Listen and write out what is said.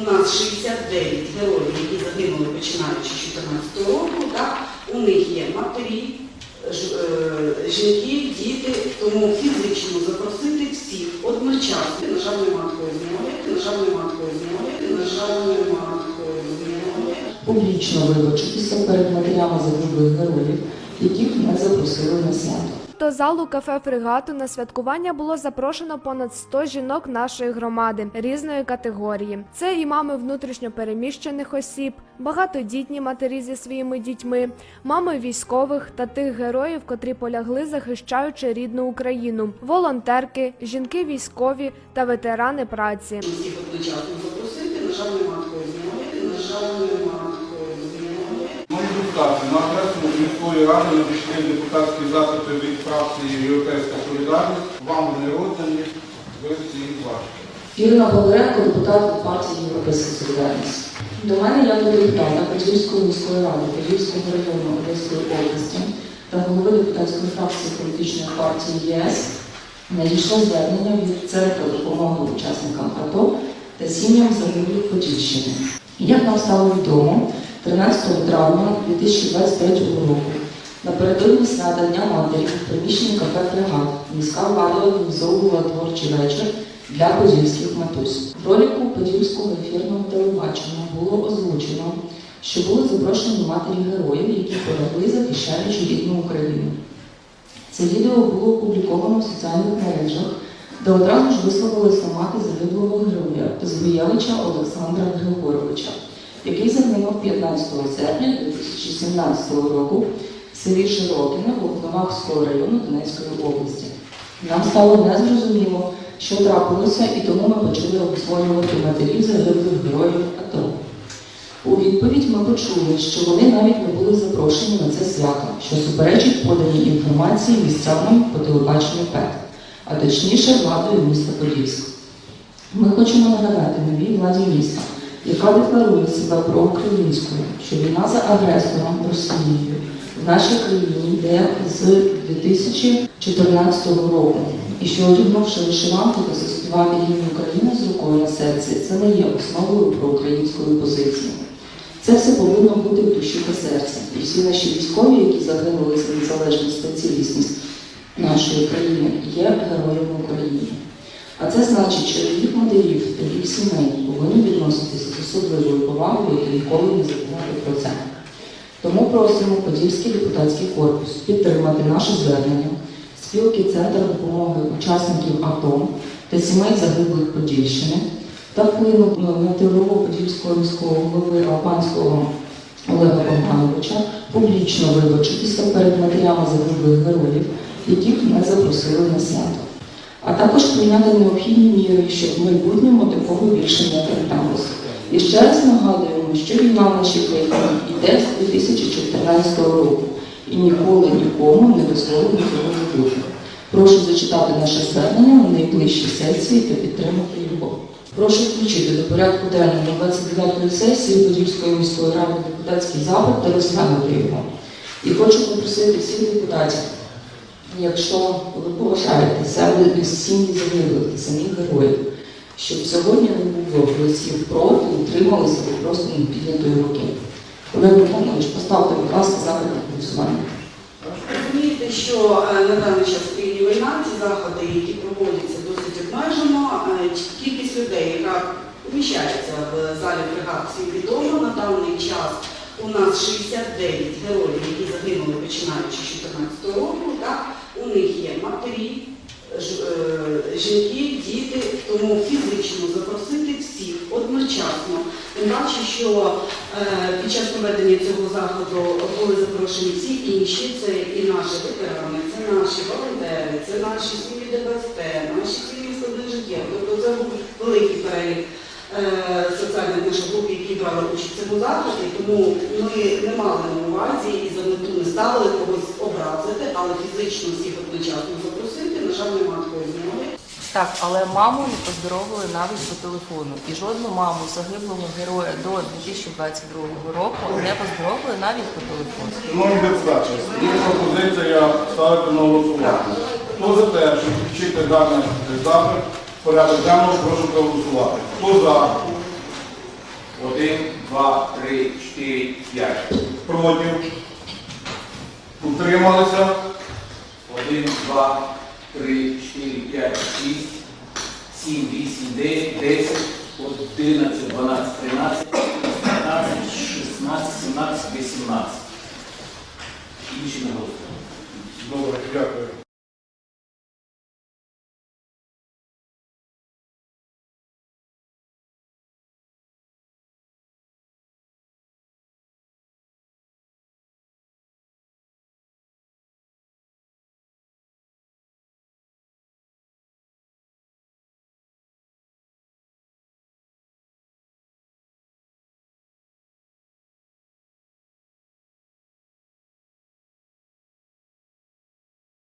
у нас 69 героїв, які загинули починаючи з 14 року. Так? У них є матері, е, жінки, діти, тому фізично запросити всіх одночасно. На жаль, нема такої змоги, на жаль, нема такої змоги, на жаль, нема такої змоги. публічно вибачитися перед матерями загиблих героїв, яких не запросили на свято. До залу кафе фрегату на святкування було запрошено понад 100 жінок нашої громади різної категорії. Це і мами внутрішньо переміщених осіб, багатодітні матері зі своїми дітьми, мами військових та тих героїв, котрі полягли, захищаючи рідну Україну, волонтерки, жінки військові та ветерани праці. Всіх запросити, на жаль, нема такої міської ради надійшли депутатські запити від фракції Європейська Солідарність. Вам вони роздані, ви всі бачите. Ірина Болеренко, депутат партії Європейська Солідарність. До мене як до депутата Подільської міської ради Подільського району Одеської області та голови депутатської фракції політичної партії ЄС надійшло звернення від центру допомоги учасникам АТО та сім'ям загиблих Подільщини. Як нам стало відомо, 13 травня 2023 року напередодні свята Дня матері в приміщенні кафе «Фрегат» міська влада організовувала творчий вечір для подільських матусь. В ролику подільського ефірного телебачення було озвучено, що були запрошені матері героїв, які полягли, захищаючи рідну Україну. Це відео було опубліковано в соціальних мережах, де одразу ж висловилися мати загиблого героя Збіявича Олександра Григоровича, який загинув 15 серпня 2017 року в селі Широкине в району Донецької області. Нам стало незрозуміло, що трапилося, і тому ми почали обдзвонювати матерів загиблих героїв АТО. У відповідь ми почули, що вони навіть не були запрошені на це свято, що суперечить поданій інформації місцевим по телебаченню ПЕТ, а точніше владою міста Подільськ. Ми хочемо нагадати новій владі міста, яка декларує себе проукраїнською, що війна за агресором Росією нашій країні йде з 2014 року, і що одягнувши вишиванку та заспівати гімн України з рукою на серці, це не є основою проукраїнської позиції. Це все повинно бути в душі та серці. І всі наші військові, які загинули за незалежність та цілісність нашої країни, є героями України. А це значить, що їх матерів та їх сімей повинні відноситися з особливою повагою і ніколи не забувати про це. Тому просимо Подільський депутатський корпус підтримати наше звернення спілки Центр допомоги учасників АТО та сімей загиблих Подільщини та вплинути на ТРО Подільського міського голови Албанського Олега Богдановича публічно вибачитися перед матерями загиблих героїв, яких не запросили на свято. А також прийняти необхідні міри, щоб в майбутньому такого більше не траплялося. І ще раз нагадуємо, що війна в нашій країні йде з 2014 року і ніколи нікому не дозволено цього не бути. Прошу зачитати наше звернення на найближчій сесії та підтримати його. Прошу включити до порядку денного 29-ї сесії Подільської міської ради депутатський запит та розглянути його. І хочу попросити всіх депутатів, якщо ви поважаєте себе сім'ї загиблих і самих героїв, щоб сьогодні не було голосів проти, утрималися і просто не піднятої руки. Олег Михайлович, поставте, будь ласка, запит на голосування. Розумієте, що е, на даний час в країні війна, ці заходи, які проводяться досить обмежено, е, кількість людей, яка поміщається в залі фрегат, всім відомо, на даний час у нас 69 героїв, які загинули починаючи з 2014 року. Так? У них є матері, е, жінки, тому фізично запросити всіх одночасно. Тим паче, що е, під час проведення цього заходу були запрошені всі інші, це і наші ветерани, це наші волонтери, це наші сім'ї ДБСТ, наші сім'ї складних життя. Тобто це був великий перелік е, соціальних наших груп, які брали участь в цьому заході, тому ми не мали на увазі і за мету не ставили когось образити, але фізично всіх одночасно запросити, на жаль, немає. Так, але маму не поздоровили навіть по телефону. І жодну маму загиблого героя до 2022 року не поздоровили навіть по телефону. Шановні депутати, є пропозиція ставити на голосування. Хто за те, щоб включити даний запит порядок денного, прошу проголосувати. Хто за? 1, 2, 3, 4, 5. Проти? Утрималися? 1, 2, 3, 4, 5, 6, 7, 8, 9, 10, 11, 12, 13, 15, 16, 17, 18. Інші не. Добре, дякую.